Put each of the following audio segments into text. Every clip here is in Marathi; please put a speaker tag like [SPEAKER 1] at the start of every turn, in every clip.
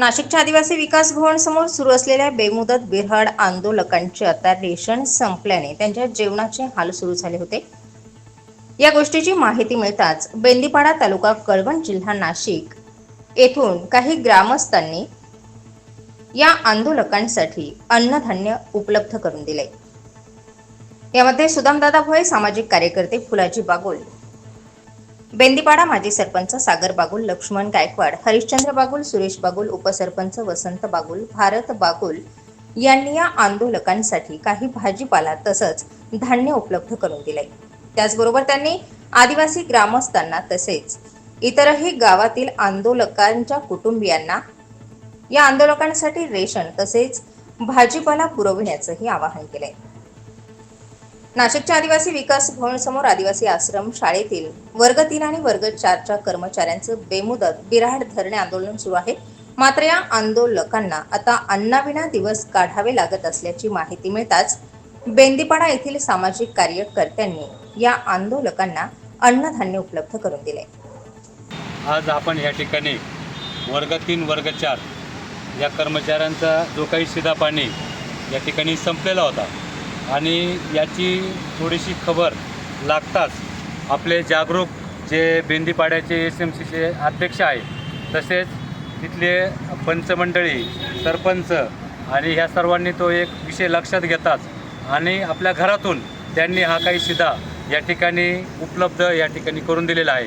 [SPEAKER 1] नाशिकच्या आदिवासी विकास भवन समोर सुरू असलेल्या बेमुदत बिरहाड आंदोलकांचे आता रेशन संपल्याने त्यांच्या जेवणाचे हाल सुरू झाले होते. या गोष्टीची माहिती मिळताच बेंदीपाडा तालुका कळवण जिल्हा नाशिक येथून काही ग्रामस्थांनी या आंदोलकांसाठी अन्नधान्य उपलब्ध करून दिले. यामध्ये सुदामदादा भोये सामाजिक कार्यकर्ते फुलाजी बागोल बेंदीपाडा माजी सरपंच सागर बागुल लक्ष्मण गायकवाड हरिश्चंद्र बागुल सुरेश बागुल उपसरपंच वसंत बागुल भारत बागुल यांनी या आंदोलकांसाठी काही भाजीपाला तसंच धान्य उपलब्ध करून दिले त्याचबरोबर त्यांनी आदिवासी ग्रामस्थांना तसेच इतरही गावातील आंदोलकांच्या कुटुंबियांना या आंदोलकांसाठी रेशन तसेच भाजीपाला पुरविण्याचंही आवाहन केलंय. नाशिकच्या आदिवासी विकास भवन समोर आदिवासी आश्रम शाळेतील वर्ग तीन आणि वर्ग चारच्या कर्मचाऱ्यांचं बेमुदत बिराड धरणे आंदोलन सुरू आहे. मात्र या आंदोलकांना आता अन्नाविना दिवस काढावे लागत असल्याची माहिती मिळताच बेंदीपाडा येथील सामाजिक कार्यकर्त्यांनी या आंदोलकांना अन्नधान्य उपलब्ध करून दिले.
[SPEAKER 2] आज आपण या ठिकाणी वर्ग तीन वर्ग चार या कर्मचाऱ्यांचा जो काही शिदा पाणी या ठिकाणी संपलेला होता आणि याची थोडीशी खबर लागताच आपले जागरूक जे बेंदीपाड्याचे एस एम सीचे अध्यक्ष आहे तसेच तिथले पंचमंडळी सरपंच आणि ह्या सर्वांनी तो एक विषय लक्षात घेताच आणि आपल्या घरातून त्यांनी हा काही शिदा या ठिकाणी उपलब्ध या ठिकाणी करून दिलेला आहे.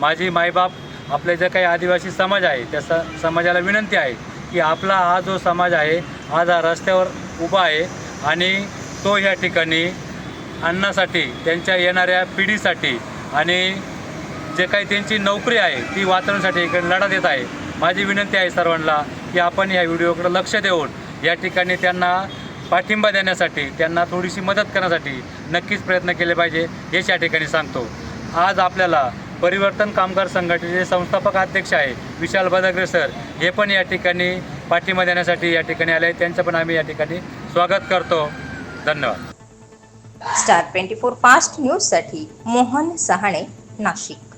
[SPEAKER 2] माझी मायबाप आपले जे काही आदिवासी समाज आहे त्या स समाजाला विनंती आहे की आपला हा जो समाज आहे आज हा रस्त्यावर उभा आहे आणि तो या ठिकाणी अन्नासाठी त्यांच्या येणाऱ्या पिढीसाठी आणि जे काही त्यांची नोकरी आहे ती वाचवण्यासाठी इकडे लढा देत आहे. माझी विनंती आहे सर्वांना की आपण या व्हिडिओकडे लक्ष देऊन या ठिकाणी त्यांना पाठिंबा देण्यासाठी त्यांना थोडीशी मदत करण्यासाठी नक्कीच प्रयत्न केले पाहिजे हेच या ठिकाणी सांगतो. आज आपल्याला परिवर्तन कामगार संघटनेचे संस्थापक अध्यक्ष आहे विशाल बदागरे सर. हे पण या ठिकाणी पाठिंबा देण्यासाठी या ठिकाणी आले त्यांचं पण आम्ही या ठिकाणी स्वागत करतो. धन्यवाद.
[SPEAKER 1] स्टार ट्वेंटी फोर फास्ट न्यूजसाठी मोहन सहाणे नाशिक.